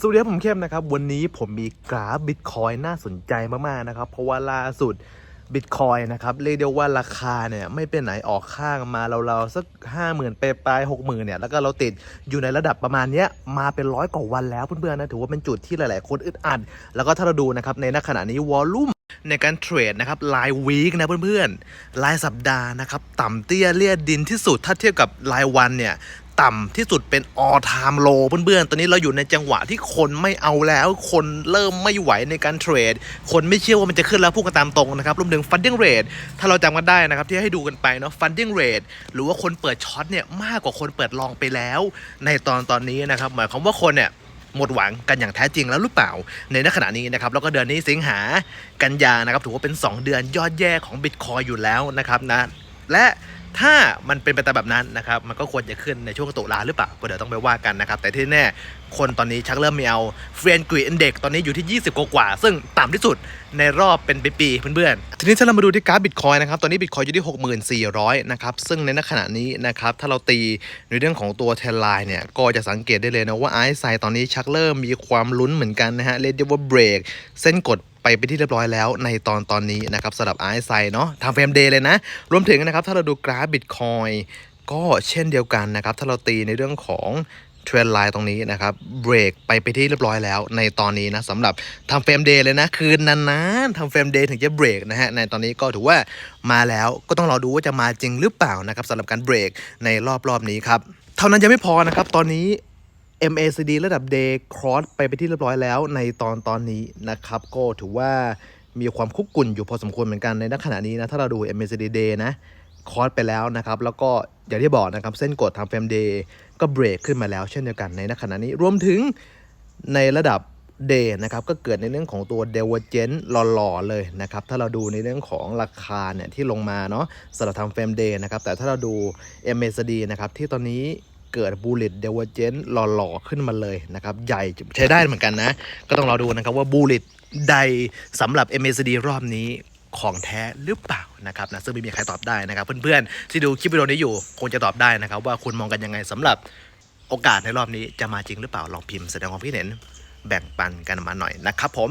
สวัสดีครับผมเข้มนะครับ วันนี้ผมมีกราฟบิตคอยน่าสนใจมาก ๆ นะครับ เพราะว่าล่าสุดบิตคอยนะครับเรียกได้ว่าราคาเนี่ยไม่เป็นไหนออกข้างมาเราๆสักห้าหมื่นไปปลายหกหมื่นเนี่ย แล้วก็เราติดอยู่ในระดับประมาณเนี้ยมาเป็นร้อยกว่าวันแล้วเพื่อนๆนะถือว่าเป็นจุดที่หลาย ๆ คนอึดอัด แล้วก็ถ้าเราดูนะครับในณขณะนี้วอลลุ่มในการเทรดนะครับรายวีคนะเพื่อนๆรายสัปดาห์นะครับ ต่ำเตี้ยเลียดดินที่สุดถ้าเทียบกับรายวันเนี่ย ต่ำที่สุดเป็น all time low เพื่อนๆ ตอนนี้เราอยู่ในจังหวะที่คนไม่เอาแล้ว คนเริ่มไม่ไหวในการเทรด คนไม่เชื่อว่ามันจะขึ้นแล้วพูดกันตามตรงนะครับรวมถึง funding rate ถ้าเราจำกันได้นะครับที่ให้ดูกันไปเนาะ funding rate หรือว่าคนเปิดช็อตเนี่ยมากกว่าคนเปิดลองไปแล้ว ในตอนตอนนี้นะครับหมายความว่าคนเนี่ยหมดหวังกันอย่างแท้จริงแล้วหรือเปล่า ในณขณะนี้นะครับแล้วก็เดือนนี้สิงหากันยานะครับถือว่าเป็น 2 เดือนยอดแย่ของบิตคอยอยู่แล้วนะครับนะและ ถ้ามันเป็นไปตามแบบนั้นนะครับมันก็ควรจะขึ้นในช่วงตุลาหรือเปล่าก็เดี๋ยวต้องไปว่ากันนะครับแต่ที่แน่ คนตอนนี้ชักเริ่มมีเอาเฟรนกรีอินเด็กตอนนี้อยู่ที่ 20 กว่า ซึ่งต่ำที่สุดในรอบเป็นปีๆเพื่อนๆ ทีนี้ถ้าเรามาดูที่กราฟบิตคอยนะครับ ตอนนี้บิตคอยอยู่ที่ 6400 นะครับ ซึ่งในณขณะนี้นะครับ ถ้าเราตีในเรื่องของตัวเทรนไลน์เนี่ย ก็จะสังเกตได้เลยนะว่าไอซ์ไซตอนนี้ชักเริ่มมีความลุ้นเหมือนกันนะฮะเรียกได้ว่าเบรกเส้นกดไปไปนที่เรียบร้อยแล้วในตอนตอนนี้นะครับสำหรับไอซ์ไซเนาะทำเฟรมเดย์เลยนะ รวมถึงนะครับถ้าเราดูกราฟบิตคอยก็เช่นเดียวกันนะครับ ถ้าเราตีในเรื่องของ เทรนไลน์ตรงนี้นะครับเบรกไปไปที่เรียบร้อยแล้ว ในตอนนี้นะสำหรับทำเฟรมเดย์เลยนะ คืนนานๆทำเฟรมเดย์ถึงจะเบรกนะฮะในตอนนี้ก็ถือว่ามาแล้วก็ต้องรอดูว่าจะมาจริงหรือเปล่านะครับสำหรับการเบรกในรอบรอบนี้ครับเท่านั้นยังไม่พอนะครับตอนนี้ MACD ระดับ Day Cross ไปไปที่เรียบร้อยแล้วในตอนตอนนี้นะครับก็ถือว่ามีความคุกกุ่นอยู่พอสมควรเหมือนกันในขณะนี้นะถ้าเราดู MACD Day นะ คอร์สไปแล้วนะครับ แล้วก็อย่างที่บอกนะครับ เส้นกดทางเฟรมเดย์ก็เบรกขึ้นมาแล้วเช่นเดียวกันในณขณะนี้รวมถึงในระดับเดย์นะครับก็เกิดในเรื่องของตัวเดเวอร์เจนหล่อๆเลยนะครับ ถ้าเราดูในเรื่องของราคาเนี่ยที่ลงมาเนาะสำหรับทำเฟรมเดย์นะครับ แต่ถ้าเราดู MACD นะครับ ที่ตอนนี้เกิดบูลเลตเดเวอร์เจนหล่อๆขึ้นมาเลยนะครับ ใหญ่ใช้ได้เหมือนกันนะ ก็ต้องรอดูนะครับว่าบูลเลตใดสำหรับ MACD รอบนี้ ของแท้หรือเปล่านะครับนะซึ่งไม่มีใครตอบได้นะครับ เพื่อนๆที่ดูคลิปวิดีโอนี้อยู่คงจะตอบได้นะครับ ว่าคุณมองกันยังไงสำหรับโอกาสในรอบนี้จะมาจริงหรือเปล่าลองพิมพ์แสดงความคิดเห็นแบ่งปันกันมาหน่อยนะครับผม